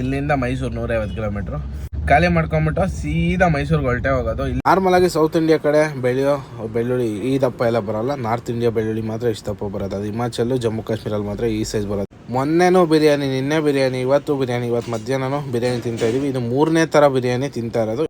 ಇಲ್ಲಿಂದ ಮೈಸೂರು ನೂರೈವತ್ತು ಕಿಲೋಮೀಟ್ರು. ಖಾಲಿ ಮಾಡ್ಕೊಂಬಿಟ್ಟು ಸೀದಾ ಮೈಸೂರ್ಗೆ ಹೊರಟೆ ಹೋಗೋದು. ಇಲ್ಲಿ ನಾರ್ಮಲ್ ಆಗಿ ಸೌತ್ ಇಂಡಿಯಾ ಕಡೆ ಬೆಳೆಯೋ ಬೆಳ್ಳುಳ್ಳಿ ಈ ದಪ್ಪ ಎಲ್ಲ ಬರಲ್ಲ. ನಾರ್ತ್ ಇಂಡಿಯಾ ಬೆಳ್ಳುಳ್ಳಿ ಮಾತ್ರ ಇಷ್ಟ ದಪ್ಪ ಬರೋದು. ಅದು ಹಿಮಾಚಲ್ ಜಮ್ಮು ಕಾಶ್ಮೀರಲ್ಲಿ ಮಾತ್ರ ಈ ಸೈಜ್ ಬರೋದು. ಮೊನ್ನೆನೂ ಬಿರಿಯಾನಿ, ನಿನ್ನೆ ಬಿರಿಯಾನಿ, ಇವತ್ತು ಬಿರಿಯಾನಿ, ಇವತ್ತು ಮಧ್ಯಾಹ್ನನೂ ಬಿರಿಯಾನಿ ತಿಂತಾ ಇದೀವಿ. ಇದು ಮೂರನೇ ಥರ ಬಿರಿಯಾನಿ ತಿಂತಾ ಇರೋದು.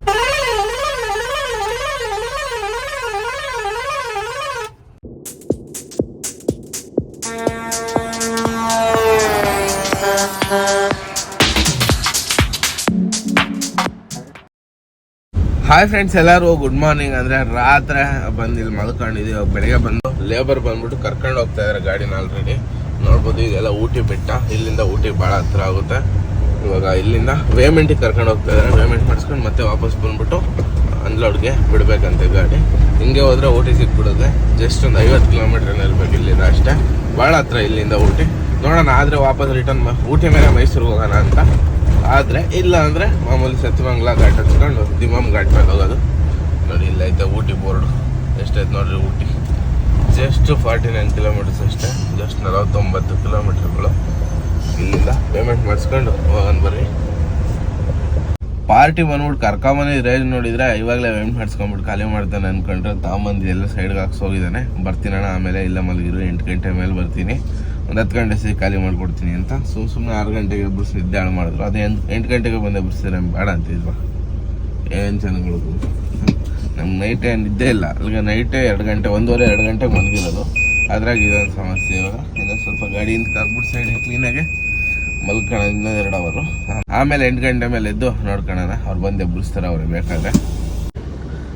ಹಾಯ್ ಫ್ರೆಂಡ್ಸ್ ಎಲ್ಲರೂ ಗುಡ್ ಮಾರ್ನಿಂಗ್ ಅಂದ್ರೆ ರಾತ್ರಿ ಬಂದು ಇಲ್ಲಿ ಮಲ್ಕೊಂಡಿದ್ದೀವಿ ಬೆಳಿಗ್ಗೆ ಬಂದು ಲೇಬರ್ ಬಂದ್ಬಿಟ್ಟು ಕರ್ಕೊಂಡು ಹೋಗ್ತಾ ಇದಾರೆ ಗಾಡಿನ ಆಲ್ರೆಡಿ ನೋಡ್ಬೋದು ಇದೆಲ್ಲ ಊಟಿ ಬೆಟ್ಟ. ಇಲ್ಲಿಂದ ಊಟಿ ಭಾಳ ಹತ್ರ ಆಗುತ್ತೆ. ಇವಾಗ ಇಲ್ಲಿಂದ ವೇಮೆಂಟಿಗೆ ಕರ್ಕೊಂಡು ಹೋಗ್ತಾ ಇದಾರೆ. ವೇಮೆಂಟ್ ಮಾಡಿಸ್ಕೊಂಡು ಮತ್ತೆ ವಾಪಸ್ ಬಂದ್ಬಿಟ್ಟು ಅನ್ಲೋಡ್ಗೆ ಬಿಡ್ಬೇಕಂತೆ ಗಾಡಿ. ಹಿಂಗೆ ಹೋದ್ರೆ ಊಟಿ ಸಿಕ್ಬಿಡುತ್ತೆ. ಜಸ್ಟ್ ಒಂದು ಐವತ್ತು ಕಿಲೋಮೀಟರ್ ಇರ್ಬೇಕು ಇಲ್ಲಿಂದ ಅಷ್ಟೇ. ಭಾಳ ಹತ್ರ ಇಲ್ಲಿಂದ ಊಟಿ. ನೋಡೋಣ, ಆದರೆ ವಾಪಸ್ ರಿಟರ್ನ್ ಊಟಿ ಮೇಲೆ ಮೈಸೂರಿಗೆ ಹೋಗೋಣ ಅಂತ. ಆದರೆ ಇಲ್ಲ ಅಂದರೆ ಮಾಮೂಲಿ ಸತ್ಯಮಂಗ್ಲ ಘಾಟ್ ಹಚ್ಕೊಂಡು ದಿಮಾಮ್ ಘಾಟ್ ಮೇಲೆ ಹೋಗೋದು. ನೋಡಿ, ಇಲ್ಲ ಐತೆ ಊಟಿ ಬೋರ್ಡ್. ಎಷ್ಟೈತೆ ನೋಡ್ರಿ Ooty. Just forty nine kilometres ಅಷ್ಟೇ. ಜಸ್ಟ್ ನಲವತ್ತೊಂಬತ್ತು ಕಿಲೋಮೀಟರ್ಗಳು ಇಲ್ಲಿಂದ ಪೇಮೆಂಟ್ ಮಾಡಿಸ್ಕೊಂಡು ಹೋಗೋಣ ಬರ್ರಿ. ಪಾರ್ಟಿ ಬಂದ್ಬಿಟ್ಟು ಕರ್ಕೊಂಬಂದಿ ರೈಲ್ ನೋಡಿದ್ರೆ ಇವಾಗಲೇ ಪೇಮೆಂಟ್ ಮಾಡಿಸ್ಕೊಂಬಿಟ್ಟು ಖಾಲಿ ಮಾಡ್ತಾನೆ ಅನ್ಕೊಂಡ್ರೆ ತಾಮಂದಿ ಎಲ್ಲ ಸೈಡ್ಗೆ ಹಾಕ್ಸೋಗಿದ್ದಾನೆ ಬರ್ತೀನಣ್ಣ ಆಮೇಲೆ ಇಲ್ಲ ಮಲಗಿರು, ಎಂಟು ಗಂಟೆ ಮೇಲೆ ಬರ್ತೀನಿ. ಒಂದು ಹತ್ತು ಗಂಟೆ ಸಿ ಖಾಲಿ ಮಾಡಿಕೊಡ್ತೀನಿ ಅಂತ. ಸುಮ್ಮ ಸುಮ್ಮನೆ ಆರು ಗಂಟೆಗೆ ಎಬ್ಬರಿಸಿ ನಿದ್ದೆ ಹಾಳು ಮಾಡಿದ್ರು. ಅದೇ ಎಂಟು ಎಂಟು ಗಂಟೆಗೆ ಬಂದೆ ಎಬ್ಬರಿಸಿದ್ರೆ ಬೇಡ ಅಂತಿದ್ವಾ ಏನು ಜನಗಳು ನಮ್ಗೆ ನೈಟೇ ನಿದ್ದೆ ಇಲ್ಲ. ಅಲ್ಲಿಗೆ ನೈಟೇ ಎರಡು ಗಂಟೆ, ಒಂದೂವರೆ, ಎರಡು ಗಂಟೆಗೆ ಮಲಗಿರೋದು ಅದ್ರಾಗ ಇದೊಂದು ಸಮಸ್ಯೆ ಇವಾಗ. ಇನ್ನೊಂದು ಸ್ವಲ್ಪ ಗಾಡಿಯಿಂದ ಕರ್ಬಿಟ್ಟು ಸೈಡ್ ಕ್ಲೀನಾಗೆ ಮಲ್ಕೊಳ್ಳೋದು ಇನ್ನೊಂದು ಎರಡು ಅವರು ಆಮೇಲೆ ಎಂಟು ಗಂಟೆ ಮೇಲೆ ಎದ್ದು ನೋಡ್ಕೊಳ್ಳೋಣ ಅವ್ರು ಬಂದೆ ಬಿಡಿಸ್ತಾರೆ ಅವ್ರಿಗೆ ಬೇಕಾದ್ರೆ.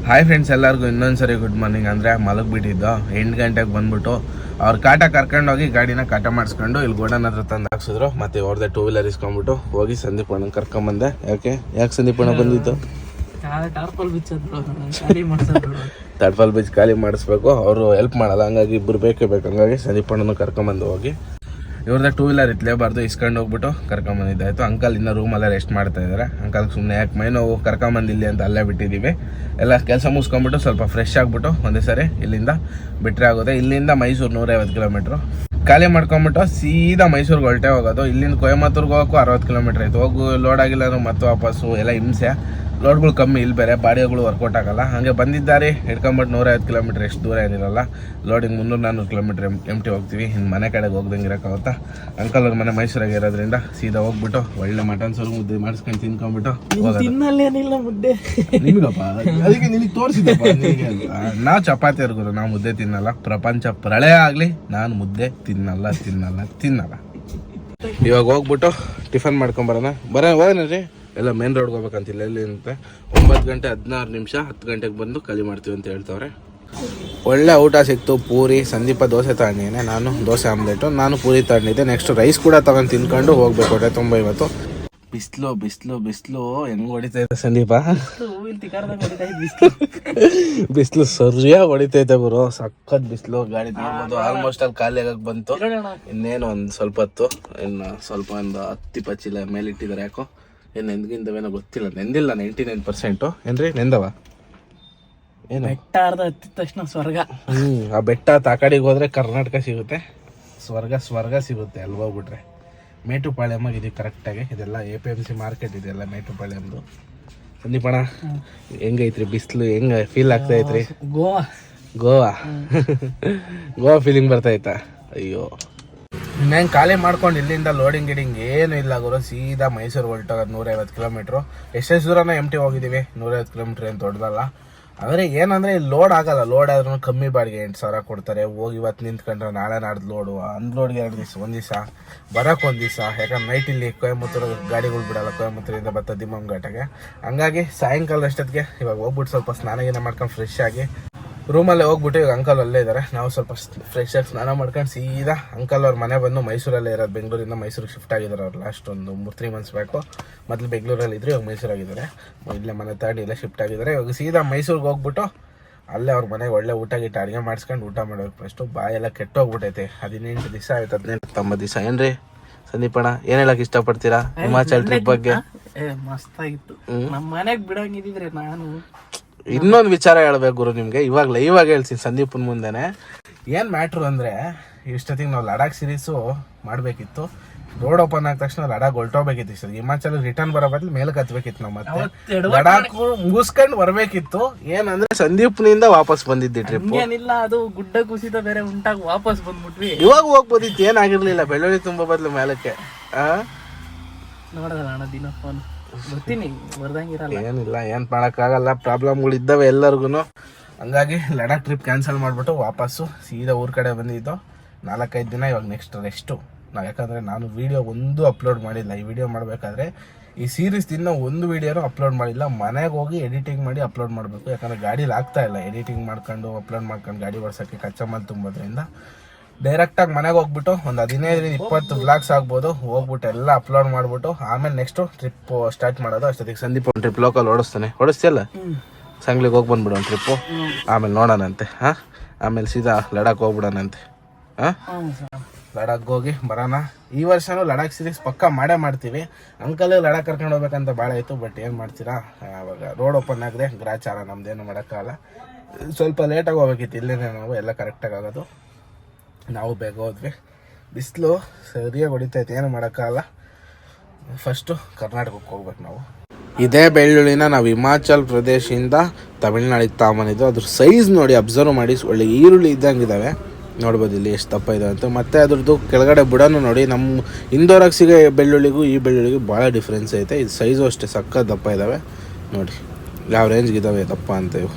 ಹಾಯ್ ಫ್ರೆಂಡ್ಸ್ ಎಲ್ಲರಿಗೂ ಇನ್ನೊಂದ್ಸರಿ ಗುಡ್ ಮಾರ್ನಿಂಗ್ ಅಂದರೆ ಮಲಗಿಬಿಟ್ಟಿದ್ದು. ಎಂಟು ಗಂಟೆಗೆ ಬಂದ್ಬಿಟ್ಟು ಅವ್ರ ಕಾಟ ಕರ್ಕೊಂಡೋಗಿ ಗಾಡಿನ ಕಾಟ ಮಾಡಿಸ್ಕೊಂಡು ಇಲ್ಲಿ ಗೋಡನ್ ಹತ್ರ ತಂದು ಹಾಕ್ಸಿದ್ರು. ಮತ್ತೆ ಅವ್ರದ್ದೇ ಟೂ ವೀಲರ್ ಇಸ್ಕೊಂಡ್ಬಿಟ್ಟು ಹೋಗಿ ಸಂದೀಪ್ ಅಣ್ಣ ಕರ್ಕೊಂಬಂದೆ ಯಾಕೆ? ಯಾಕೆ ಸಂದೀಪ್ ಅಣ್ಣ ಬಂದಿತ್ತು ತಡ್ಫಾಲ್ ಬೀಚ್ ಖಾಲಿ ಮಾಡಿಸ್ಬೇಕು. ಅವರು ಹೆಲ್ಪ್ ಮಾಡಲ್ಲ. ಹಂಗಾಗಿ ಇಬ್ಬರು ಬೇಕೇ ಬೇಕು. ಹಂಗಾಗಿ ಸಂದೀಪ್ ಅಣ್ಣನ ಕರ್ಕೊಂಬಂದು ಹೋಗಿ ಇವ್ರದ್ದು ಟೂ ವೀಲರ್ ಇತ್ಲೇಬಾರ್ದು ಇಸ್ಕೊಂಡು ಹೋಗ್ಬಿಟ್ಟು ಕರ್ಕೊಂಬಂದಿದ್ದಾಯ್ತು ಅಂಕಲ್ ಇನ್ನೂ ರೂಮಲ್ಲೇ ರೆಸ್ಟ್ ಮಾಡ್ತಾ ಇದ್ದಾರೆ ಅಂಕಲ್ ಸುಮ್ಮನೆ ಯಾಕೆ ಮೈ ನೋವು ಕರ್ಕೊಂಬಂದಿಲ್ಲಿ ಅಂತ ಅಲ್ಲೇ ಬಿಟ್ಟಿದ್ದೀವಿ ಎಲ್ಲ ಕೆಲಸ ಮುಗಿಸ್ಕೊಂಬಿಟ್ಟು ಸ್ವಲ್ಪ ಫ್ರೆಶ್ ಆಗಿಬಿಟ್ಟು ಒಂದೇ ಸರಿ ಇಲ್ಲಿಂದ ಬಿಟ್ಟರೆ ಆಗುತ್ತೆ. ಇಲ್ಲಿಂದ ಮೈಸೂರು ನೂರೈವತ್ತು ಕಿಲೋಮೀಟ್ರು ಖಾಲಿ ಮಾಡ್ಕೊಂಬಿಟ್ಟು ಸೀದಾ ಮೈಸೂರಿಗೆ ಹೊರಟೆ ಹೋಗೋದು. ಇಲ್ಲಿಂದ ಕೊಯಮತ್ತೂರ್ಗೆ ಹೋಗೋಕ್ಕೂ ಅರವತ್ತು ಕಿಲೋಮೀಟ್ರ್ ಆಯಿತು. ಹೋಗು ಲೋಡ್ ಆಗಿಲ್ಲ ಅಂದ್ರೆ ಮತ್ತೆ ವಾಪಸ್ಸು, ಎಲ್ಲ ಹಿಂಸೆ. ಲೋಡ್ಗಳು ಕಮ್ಮಿ ಇಲ್ಲಿ ಬೇರೆ ಬಾಡಿಗೆಗಳು ವರ್ಕೌಟ್ ಆಗಲ್ಲ. ಹಾಗೆ ಬಂದಿದ್ದಾರೆ ಹಿಡ್ಕೊಂಬಿಟ್ಟು ನೂರೈವತ್ತು ಕಿಲೋಮೀಟ್ರ್ ಎಷ್ಟು ದೂರ ಏನಿರಲ್ಲ. ಲೋಡಿಂಗ್ ಮುನ್ನೂರು ನಾನ್ನೂರು ಕಿಲೋಮೀಟ್ರ್ ಎಂ ಟಿ ಹೋಗ್ತೀವಿ. ಇನ್ನು ಮನೆ ಕಡೆಗೆ ಹೋಗ್ದಂಗೆ ಇರೋಕ್ಕಾಗುತ್ತಾ ಅಂಕಲ್ ಅವ್ರ ಮನೆ ಮೈಸೂರಾಗೆ ಇರೋದ್ರಿಂದ ಸೀದಾ ಹೋಗ್ಬಿಟ್ಟು ಒಳ್ಳೆ ಮಟನ್ ಸರ್ ಮುದ್ದೆ ಮಾಡಿಸ್ಕೊಂಡು ತಿನ್ಕೊಂಬಿಟ್ಟು ಮುದ್ದೆ. ನಿಮಗಪ್ಪ? ಅದಕ್ಕೆ ನಿನಗೆ ನಾವು ಚಪಾತಿ ಇರ್ಬೋದು ನಾವು ಮುದ್ದೆ ತಿನ್ನಲ್ಲ. ಪ್ರಪಂಚ ಪ್ರಳಯ ಆಗಲಿ ನಾನು ಮುದ್ದೆ ತಿನ್ನಲ್ಲ ತಿನ್ನಲ್ಲ ತಿನ್ನಲ್ಲ. ಇವಾಗ ಹೋಗ್ಬಿಟ್ಟು ಟಿಫನ್ ಮಾಡ್ಕೊಂಬರೋಣ ಬರೋ ಬರೋಣ ಎಲ್ಲ ಮೇನ್ ರೋಡ್ಗೆ ಹೋಗ್ಬೇಕಂತಿಲ್ಲ ಎಲ್ಲಿ ಅಂತ ಒಂಬತ್ತು ಗಂಟೆ, ಹದಿನಾರು ನಿಮಿಷ, ಹತ್ತು ಗಂಟೆಗೆ ಬಂದು ಖಾಲಿ ಮಾಡ್ತೀವಿ ಅಂತ ಹೇಳ್ತವ್ರೆ. ಒಳ್ಳೆ ಊಟ ಸಿಕ್ತು, ಪೂರಿ, ಸಂದೀಪ ದೋಸೆ ತಗೊಂಡಿದ್ದೇನೆ, ನಾನು ದೋಸೆ ಆಮ್ಲೆಟು, ನಾನು ಪೂರಿ ತಗೊಂಡಿದ್ದೆ. ನೆಕ್ಸ್ಟ್ ರೈಸ್ ಕೂಡ ತಗೊಂಡು ತಿನ್ಕೊಂಡು ಹೋಗ್ಬೇಕು ಹೊಟ್ಟೆ ತುಂಬ ಇವತ್ತು. ಬಿಸಿಲು ಬಿಸಿಲು ಬಿಸಿಲು, ಹೆಂಗ್ ಹೊಡಿತಾ ಇದೆ ಸಂದೀಪ? ಹೂವಿನ ತಿಕಾರ್ದಂಗ್ ಹೊಡಿತಾ ಇದ್ ಬಿಸ್ಲು. ಬಿಸಿಲು ಸರಿಯಾಗಿ ಹೊಡಿತೈತೆ ಗುರು. ಸಖತ್ ಬಿಸಿಲು ಗಾಡಿ ನೋಡ್ಬೋದು ಆಲ್ಮೋಸ್ಟ್ ಅಲ್ಲಿ ಖಾಲಿ ಆಗಕ್ ಬಂತು. ಇನ್ನೇನು ಒಂದು ಸ್ವಲ್ಪ ಹೊತ್ತು, ಇನ್ನು ಸ್ವಲ್ಪ ಒಂದು ಹತ್ತಿ ಪಚ್ಚಿಲ ಮೇಲೆ ಇಟ್ಟಿದ್ದಾರೆ ಯಾಕೋ. ಏನು ನೆಂದ್ಗಿಂದವೇನೋ ಗೊತ್ತಿಲ್ಲ. ನೆಂದಿಲ್ಲ ನೈಂಟಿ ನೈನ್ ಪರ್ಸೆಂಟು ಏನ್ರಿ? ನೆಂದವ? ಏನು? ಬೆಟ್ಟ ಅರ್ಧ ಹತ್ತಿದ ತಕ್ಷಣ ಸ್ವರ್ಗ. ಹ್ಞೂ ಆ ಬೆಟ್ಟ ತಾಕಾಡಿಗೆ ಹೋದ್ರೆ ಕರ್ನಾಟಕ ಸಿಗುತ್ತೆ. ಸ್ವರ್ಗ ಸ್ವರ್ಗ ಸಿಗುತ್ತೆ. ಅಲ್ಲಿ ಹೋಗ್ಬಿಟ್ರೆ. ಮೇಟುಪಾಳ್ಯಮ್ಮಾಗ ಇದೀವಿ ಕರೆಕ್ಟಾಗಿ ಇದೆಲ್ಲ A P M C market ಇದೆಲ್ಲ ಮೇಟುಪಾಳ್ಯಮ್ದು. ಸಂದೀಪಣ ಹೆಂಗೈತ್ರಿ? ಬಿಸಿಲು ಹೆಂಗ ಫೀಲ್ ಆಗ್ತಾ ಐತ್ರಿ? ಗೋವಾ. ಗೋವಾ. ಗೋವಾ ಫೀಲಿಂಗ್ ಬರ್ತೈತಾ ಅಯ್ಯೋ. ಇನ್ನೇನು ಖಾಲಿ ಮಾಡ್ಕೊಂಡು ಇಲ್ಲಿಂದ ಲೋಡಿಂಗ್ ಗಿಡಿಂಗ್ ಏನು ಇಲ್ಲ ಗುರು. ಸೀದಾ ಮೈಸೂರು ಹೊರಟೋಗೋದು ನೂರೈವತ್ತು ಕಿಲೋಮೀಟ್ರು. ಎಷ್ಟೆಷ್ಟು ದೂರನ ಎಂ ಟಿ ಹೋಗಿದ್ದೀವಿ ನೂರೈವತ್ತು ಕಿಲೋಮೀಟ್ರ್ ಏನು ದೊಡ್ಡದಲ್ಲ. ಆದರೆ ಏನಂದರೆ ಇಲ್ಲಿ ಲೋಡ್ ಆಗಲ್ಲ. ಲೋಡ್ ಆದ್ರೂ ಕಮ್ಮಿ ಬಾಡಿಗೆ ಎಂಟು ಸಾವಿರ ಕೊಡ್ತಾರೆ. ಹೋಗಿ ಇವತ್ತು ನಿಂತ್ಕೊಂಡ್ರೆ ನಾಳೆ ನಾಡ್ದು ಲೋಡು ಅನ್ಲೋಡ್ಗೆ ಎರಡು ದಿವಸ, ಒಂದು ದಿವಸ. ಬರೋಕೆ ಒಂದು ದಿವಸ. ಯಾಕಂದ್ರೆ ನೈಟ್ ಇಲ್ಲಿ ಕೊಯಮತ್ತೂರು ಗಾಡಿಗಳು ಬಿಡಲ್ಲ. ಕೊಯಮತ್ತೂರಿಂದ ಬತ್ತ ದಿಮ್ಮಮ್ ಹಂಗಾಗಿ ಸಾಯಂಕಾಲ ಅಷ್ಟೊತ್ತಿಗೆ ಇವಾಗ ಹೋಗ್ಬಿಟ್ಟು ಸ್ವಲ್ಪ ಸ್ನಾನ ಗೀನ ಮಾಡ್ಕೊಂಡು ಫ್ರೆಶ್ ಆಗಿ ರೂಮಲ್ಲೇ ಹೋಗ್ಬಿಟ್ಟು ಈಗ ಅಂಕಲ್ ಅಲ್ಲೇ ಇದ್ದಾರೆ ನಾವು ಸ್ವಲ್ಪ ಫ್ರೆಶ್ ಆಗಿ ಸ್ನಾನ ಮಾಡ್ಕೊಂಡು ಸೀದಾ ಅಂಕಲ್ ಅವ್ರ ಮನೆ ಬಂದು ಮೈಸೂರಲ್ಲೇ ಇರೋದು. ಬೆಂಗಳೂರಿಂದ ಮೈಸೂರಿಗೆ ಶಿಫ್ಟ್ ಆಗಿದ್ದಾರೆ ಅವ್ರು. ಲಾಸ್ಟ್ ಒಂದು ಮೂರು ತ್ರೀ ಮಂತ್ಸ್ ಬ್ಯಾಕು ಮೊದಲು ಬೆಂಗಳೂರಲ್ಲಿ ಇದ್ರು ಇವಾಗ ಮೈಸೂರಾಗಿದ್ದಾರೆ ಇಲ್ಲೇ ಮನೆ ತಾಡಿ ಇಲ್ಲೇ ಶಿಫ್ಟ್ ಆಗಿದ್ದಾರೆ. ಇವಾಗ ಸೀದಾ ಮೈಸೂರಿಗೆ ಹೋಗ್ಬಿಟ್ಟು ಅಲ್ಲೇ ಅವ್ರ ಮನೆಗೆ ಒಳ್ಳೆ ಊಟ ಗೀಟ ಅಡುಗೆ ಮಾಡಿಸ್ಕೊಂಡು ಊಟ ಮಾಡೋಕೆ ಫಸ್ಟು ಬಾಯೆಲ್ಲ ಕೆಟ್ಟೋಗ್ಬಿಟ್ಟೈತೆ ಹದಿನೆಂಟು ದಿವಸ ಆಯ್ತು ಹದಿನೆಂಟು ತೊಂಬತ್ತು ದಿವಸ. ಏನ್ರಿ? ಸಂದೀಪಣ್ಣ ಏನ್ ಹೇಳಕ್ ಇಷ್ಟಪಡ್ತೀರಾ? ಹಿಮಾಚಲ್ ಟ್ರಿಪ್ ಬಗ್ಗೆ? ಮಸ್ತ್ ಮಸ್ತಾಗಿತ್ತು ನಮ್ಮ ಮನೆಗೆ ಬಿಡಂಗಿದ್ರೆ ನಾನು. ಇನ್ನೊಂದು ವಿಚಾರ ಹೇಳ್ಬೇಕು ಗುರು ನಿಮ್ಗೆ. ಇವಾಗ ಲೈವ್ ಆಗಿ ಹೇಳ್ತೀನಿ ಸಂದೀಪನ್ ಮುಂದೆನೆ. ಏನ್ ಮ್ಯಾಟ್ರು ಅಂದ್ರೆ ಇಷ್ಟೊತ್ತಿಗೆ ನಾವು ಲಡಾಖ್ ಸೀರೀಸು ಮಾಡಬೇಕಿತ್ತು. ರೋಡ್ ಓಪನ್ ಆದ ತಕ್ಷಣ ಲಡಾಖ್ ಹೊಲ್ಟೋಗ್ಬೇಕಿತ್ತು ಸರ್. ಹಿಮಾಚಲ ರಿಟರ್ನ್ ಬರೋ ಬದಲು ಮೇಲಕ್ಕೆ ಹತ್ಬೇಕಿತ್ತು ನಾವು ಮತ್ತೆ. ಲಡಾಕ್ ಲಡಾಖ್ ಮುಗಿಸ್ಕೊಂಡು ಬರ್ಬೇಕಿತ್ತು. ಏನಂದ್ರೆ ಸಂದೀಪ್ನಿಂದ ವಾಪಸ್ ಬಂದಿದ್ದೆ ಟ್ರಿಪ್ ಏನಿಲ್ಲ ಅದು ಗುಡ್ಡ ಕುಸಿತ ಬೇರೆ ಉಂಟಾಗಿ ವಾಪಸ್ ಬಂದ್ಬಿಟ್ವಿ. ಇವಾಗ ಹೋಗ್ಬೋದಿತ್ತು ಏನಾಗಿರ್ಲಿಲ್ಲ. ಬೆಳ್ಳುಳ್ಳಿ ತುಂಬಾ ಬದಲು ಮೇಲಕ್ಕೆ. ಹಾ ನೋಡೋಣ ದಿನ ಫೋನ್ ಬರ್ತೀನಿ ಬರ್ದಂಗಿರಲ್ಲ. ಏನಿಲ್ಲ, ಏನ್ ಮಾಡಕ್ಕಾಗಲ್ಲ. ಪ್ರಾಬ್ಲಮ್ಗಳು ಇದ್ದಾವೆ ಎಲ್ಲರಿಗೂ ಹಂಗಾಗಿ ಲಡಾಖ್ ಟ್ರಿಪ್ ಕ್ಯಾನ್ಸಲ್ ಮಾಡಿಬಿಟ್ಟು ವಾಪಸ್ಸು ಸೀದಾ ಊರ ಕಡೆ ಬಂದಿದ್ದು. ನಾಲ್ಕೈದು ದಿನ ಇವಾಗ ನೆಕ್ಸ್ಟ್ ರೆಸ್ಟು ನಾವು ಯಾಕಂದ್ರೆ ನಾನು ವಿಡಿಯೋ ಒಂದು ಅಪ್ಲೋಡ್ ಮಾಡಿಲ್ಲ. ಈ ವಿಡಿಯೋ ಮಾಡಬೇಕಾದ್ರೆ ಈ ಸೀರೀಸ್ ದಿನ ಒಂದು ವಿಡಿಯೋನು ಅಪ್ಲೋಡ್ ಮಾಡಿಲ್ಲ. ಮನೆಗೆ ಹೋಗಿ ಎಡಿಟಿಂಗ್ ಮಾಡಿ ಅಪ್ಲೋಡ್ ಮಾಡಬೇಕು. ಯಾಕಂದ್ರೆ ಗಾಡೀಲಿ ಆಗ್ತಾ ಇಲ್ಲ. ಎಡಿಟಿಂಗ್ ಮಾಡ್ಕೊಂಡು ಅಪ್ಲೋಡ್ ಮಾಡ್ಕೊಂಡು ಗಾಡಿ ಓಡಿಸೋಕ್ಕೆ ಕಚ್ಚಾ ಮಾಲ್ ತುಂಬೋದ್ರಿಂದ. ಡೈರೆಕ್ಟಾಗಿ ಮನೆಗೆ ಹೋಗ್ಬಿಟ್ಟು ಒಂದು ಹದಿನೈದರಿಂದ ಇಪ್ಪತ್ತು ವ್ಲಾಗ್ಸ್ ಆಗ್ಬೋದು. ಹೋಗ್ಬಿಟ್ಟು ಎಲ್ಲ ಅಪ್ಲೋಡ್ ಮಾಡ್ಬಿಟ್ಟು ಆಮೇಲೆ ನೆಕ್ಸ್ಟ್ ಟ್ರಿಪ್ ಸ್ಟಾರ್ಟ್ ಮಾಡೋದು ಅಷ್ಟೊತ್ತಿಗೆ. ಸಂದೀಪ್ ಒಂದು ಟ್ರಿಪ್ ಲೋಕಲ್ ಓಡಿಸ್ತಾನೆ. ಓಡಿಸ್ತಿಯಲ್ಲ? ಸಂಗ್ಲಿಗೆ ಹೋಗಿ ಬಂದ್ಬಿಡು ಒಂದು ಟ್ರಿಪ್ಪು ಆಮೇಲೆ ನೋಡೋಣಂತೆ ಹಾಂ? ಆಮೇಲೆ ಸೀದಾ ಲಡಾಖ್ ಹೋಗ್ಬಿಡೋಣಂತೆ ಹಾಂ? ಲಡಾಖ್ ಹೋಗಿ ಬರೋಣ. ಈ ವರ್ಷನೂ ಲಡಾಖ್ ಸೀರೀಸ್ ಪಕ್ಕ ಮಾಡೇ ಮಾಡ್ತೀವಿ. ಅಂಕಲ್ ಲಡಾಖ್ ಕರ್ಕೊಂಡು ಹೋಗ್ಬೇಕಂತ ಭಾಳ ಆಯಿತು ಬಟ್ ಏನು ಮಾಡ್ತೀರಾ? ಅವಾಗ ರೋಡ್ ಓಪನ್ ಆಗಿದೆ ಗ್ರಾಚಾರ ನಮ್ದೇನು ಮಾಡೋಕ್ಕಾಗಲ್ಲ. ಸ್ವಲ್ಪ ಲೇಟಾಗಿ ಹೋಗ್ಬೇಕಿತ್ತು ಇಲ್ಲೇ ನಾವು ಎಲ್ಲ ಕರೆಕ್ಟಾಗಿ ಆಗೋದು. ನಾವು ಬೇಗ ಹೋದ್ವಿ ಬಿಸಿಲು ಸರಿಯಾಗಿ ಹೊಡಿತೈತೆ, ಏನು ಮಾಡೋಕ್ಕಾಗಲ್ಲ. ಫಸ್ಟು ಕರ್ನಾಟಕಕ್ಕೆ ಹೋಗ್ಬೇಕು ನಾವು. ಇದೇ ಬೆಳ್ಳುಳ್ಳಿನ ನಾವು ಹಿಮಾಚಲ್ ಪ್ರದೇಶದಿಂದ ತಮಿಳ್ನಾಡಿಗೆ ತಗೊಂಬಂದಿದ್ದು. ಅದ್ರ ಸೈಜ್ ನೋಡಿ ಅಬ್ಸರ್ವ್ ಮಾಡಿ, ಒಳ್ಳೆ ಈರುಳ್ಳಿ ಇದ್ದಂಗಿದ್ದಾವೆ ನೋಡ್ಬೋದು ಇಲ್ಲಿ ಎಷ್ಟು ದಪ್ಪ ಇದೆ ಅಂತ. ಮತ್ತೆ ಅದ್ರದ್ದು ಕೆಳಗಡೆ ಬುಡನೂ ನೋಡಿ ನಮ್ಮ ಇಂದೋರಾಗ ಸಿಗೋ ಬೆಳ್ಳುಳ್ಳಿಗೂ ಈ ಬೆಳ್ಳುಳ್ಳಿಗೂ ಭಾಳ ಡಿಫ್ರೆನ್ಸ್ ಐತೆ. ಇದು ಸೈಜು ಅಷ್ಟೇ ಸಕ್ಕ ದಪ್ಪ ಇದ್ದಾವೆ ನೋಡಿ, ಯಾವ ರೇಂಜ್ಗೆ ಇದ್ದಾವೆ ದಪ್ಪ ಅಂತ ಇವು.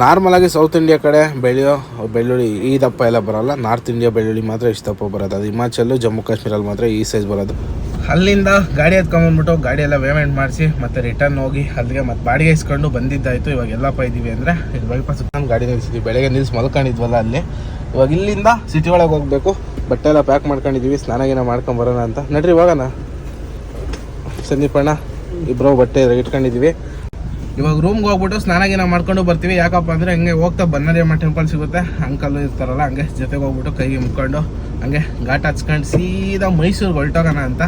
ನಾರ್ಮಲಾಗಿ ಸೌತ್ ಇಂಡಿಯಾ ಕಡೆ ಬೆಳೆಯೋ ಬೆಳ್ಳುಳ್ಳಿ ಈ ದಪ್ಪ ಎಲ್ಲ ಬರೋಲ್ಲ. ನಾರ್ತ್ ಇಂಡಿಯಾ ಬೆಳ್ಳುಳ್ಳಿ ಮಾತ್ರ ಇಷ್ಟು ದಪ್ಪ ಬರೋದು. ಅದು ಹಿಮಾಚಲ್ ಜಮ್ಮು ಕಾಶ್ಮೀರಲ್ಲಿ ಮಾತ್ರ ಈ ಸೈಜ್ ಬರೋದು. ಅಲ್ಲಿಂದ ಗಾಡಿ ಎತ್ಕೊಂಡ್ಬಂದ್ಬಿಟ್ಟು ಗಾಡಿ ಎಲ್ಲ ಪೇಮೆಂಟ್ ಮಾಡಿಸಿ, ಮತ್ತೆ ರಿಟರ್ನ್ ಹೋಗಿ ಅಲ್ಲಿಗೆ ಮತ್ತೆ ಬಾಡಿಗೆ ಇಸ್ಕೊಂಡು ಬಂದಿದ್ದಾಯಿತು. ಇವಾಗ ಎಲ್ಲಪ್ಪ ಇದೀವಿ ಅಂದರೆ ಇದು ಬೈಪಾಸ್ ಸುತ್ತ ಗಾಡಿ ನಿಲ್ಸಿದ್ವಿ. ಬೆಳಗ್ಗೆ ನಿಲ್ಸಿ ಮಲ್ಕೊಂಡಿದ್ವಲ್ಲ ಅಲ್ಲಿ. ಇವಾಗ ಇಲ್ಲಿಂದ ಸಿಟಿ ಒಳಗೆ ಹೋಗ್ಬೇಕು. ಬಟ್ಟೆ ಎಲ್ಲ ಪ್ಯಾಕ್ ಮಾಡ್ಕೊಂಡಿದ್ದೀವಿ ಸ್ನಾನ ಗೀನ ಮಾಡ್ಕೊಂಡ್ ಬರೋಣ ಅಂತ. ನಡ್ರಿ, ಹೋಗೋಣ. ಸಂದೀಪಣ್ಣ ಇಬ್ಬರು ಬಟ್ಟೆ ಇಟ್ಕೊಂಡಿದ್ದೀವಿ ಇವಾಗ ರೂಮ್ಗೆ ಹೋಗ್ಬಿಟ್ಟು ಸ್ನಾನ ಗೀನ ಮಾಡ್ಕೊಂಡು ಬರ್ತೀವಿ. ಯಾಕಪ್ಪ ಅಂದರೆ ಹಂಗೆ ಹೋಗ್ತಾ ಬನ್ನರಿಯಮ್ಮ ಟೆಂಪಲ್ ಸಿಗುತ್ತೆ. ಅಂಕಲ್ ಇರ್ತಾರಲ್ಲ, ಹಂಗೆ ಜೊತೆಗೆ ಹೋಗ್ಬಿಟ್ಟು ಕೈಗೆ ಮುಕ್ಕೊಂಡು ಹಂಗೆ ಘಾಟ್ ಹಚ್ಕೊಂಡು ಸೀದಾ ಮೈಸೂರಿಗೆ ಹೊರಟೋಗೋಣ ಅಂತ.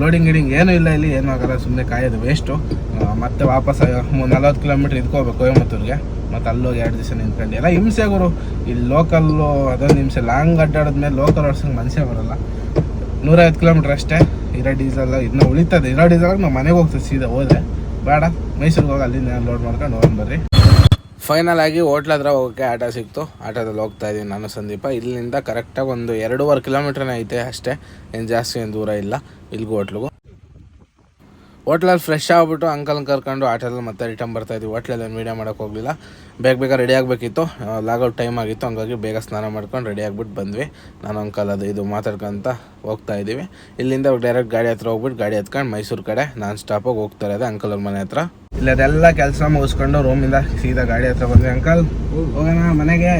ಲೋಡಿಂಗ್ ಗಿಡಿಂಗ್ ಏನೂ ಇಲ್ಲ ಇಲ್ಲಿ, ಏನೂ ಆಗಲ್ಲ ಸುಮ್ಮನೆ ಕಾಯೋದು ವೇಸ್ಟು ಮತ್ತೆ ವಾಪಸ್ ನಲ್ವತ್ತು ಕಿಲೋಮೀಟ್ರ್ ಇದ್ಕೋಬೇಕು ಕೊಯಮತ್ತೂರಿಗೆ ಮತ್ತೆ ಅಲ್ಲೋಗಿ ಎರಡು ದಿವಸ ನಿಂತ್ಕೊಂಡು. ಎಲ್ಲ ಹಿಂಸೆ ಗುರು. ಇಲ್ಲಿ ಲೋಕಲ್ಲು ಅದೊಂದು ಹಿಂಸೆ. ಲಾಂಗ್ ಅಡ್ಡಾಡಿದ್ಮೇಲೆ ಲೋಕಲ್ ಓಡಿಸೋಂಗೆ ಮನಸ್ಸೇ ಬರೋಲ್ಲ. ನೂರೈವತ್ತು ಕಿಲೋಮೀಟ್ರ್ ಅಷ್ಟೇ. ಇರೋ ಡೀಸೆಲ್ ಇನ್ನೂ ಉಳಿತದೆ. ಇರೋ ಡೀಸೆಲ್ಲ ನಾವು ಮನೆಗೆ ಹೋಗ್ತದೆ ಸೀದಾ ಹೋದ್ರೆ. ಬೇಡ, ಮೈಸೂರಿಗೆ ಹೋಗಿ ಅಲ್ಲಿಂದ ಲೋಡ್ ಮಾಡ್ಕೊಂಡು ಹೋಗಿ ಬರ್ರಿ. ಫೈನಲ್ ಆಗಿ ಹೋಟ್ಲ್ ಹತ್ರ ಹೋಗೋಕೆ ಆಟೋ ಸಿಕ್ತು. ಆಟೋದಲ್ಲಿ ಹೋಗ್ತಾ ಇದ್ದೀನಿ ನಾನು, ಸಂದೀಪ. ಇಲ್ಲಿಂದ ಕರೆಕ್ಟಾಗಿ ಒಂದು ಎರಡೂವರೆ ಕಿಲೋಮೀಟ್ರನೇ ಐತೆ ಅಷ್ಟೇ. ಏನು ಜಾಸ್ತಿ ಏನು ದೂರ ಇಲ್ಲ. ಇಲ್ಲಿಗೂ ಹೋಟ್ಲಿಗೂ ಹೋಟ್ಲಲ್ಲಿ ಫ್ರೆಶ್ ಆಗ್ಬಿಟ್ಟು ಅಂಕಲ್ನ ಕರ್ಕೊಂಡು ಆಟೋದಲ್ಲಿ ಮತ್ತೆ ರಿಟರ್ನ್ ಬರ್ತಾ ಇದ್ವಿ. ಹೋಟ್ಲಲ್ಲಿ ವೀಡಿಯೋ ಮಾಡೋಕೆ ಹೋಗಲಿಲ್ಲ. ಬೇಗ ಬೇಗ ರೆಡಿ ಆಗಬೇಕಿತ್ತು. ಲಾಗೌಟ್ ಟೈಮ್ ಆಗಿತ್ತು. ಹಂಗಾಗಿ ಬೇಗ ಸ್ನಾನ ಮಾಡ್ಕೊಂಡು ರೆಡಿ ಆಗಿಬಿಟ್ಟು ಬಂದ್ವಿ. ನಾನು ಅಂಕಲ್ ಅದು ಇದು ಮಾತಾಡ್ಕೊಂತ ಹೋಗ್ತಾ ಇದ್ದೀವಿ. ಇಲ್ಲಿಂದ ಡೈರೆಕ್ಟ್ ಗಾಡಿ ಹತ್ರ ಹೋಗ್ಬಿಟ್ಟು ಗಾಡಿ ಹತ್ಕೊಂಡು ಮೈಸೂರು ಕಡೆ ನಾನ್ ಸ್ಟಾಪಾಗಿ ಹೋಗ್ತಾ ಇರೋದು ಅಂಕಲ್ ಅವ್ರ ಮನೆ ಹತ್ರ. ಇಲ್ಲದೆಲ್ಲ ಕೆಲಸ ಮುಗಿಸ್ಕೊಂಡು ರೂಮಿಂದ ಸೀದಾ ಗಾಡಿ ಹತ್ರ ಬಂದ್ವಿ. ಅಂಕಲ್ ಹೋಗೋಣ ಮನೆಗೆ.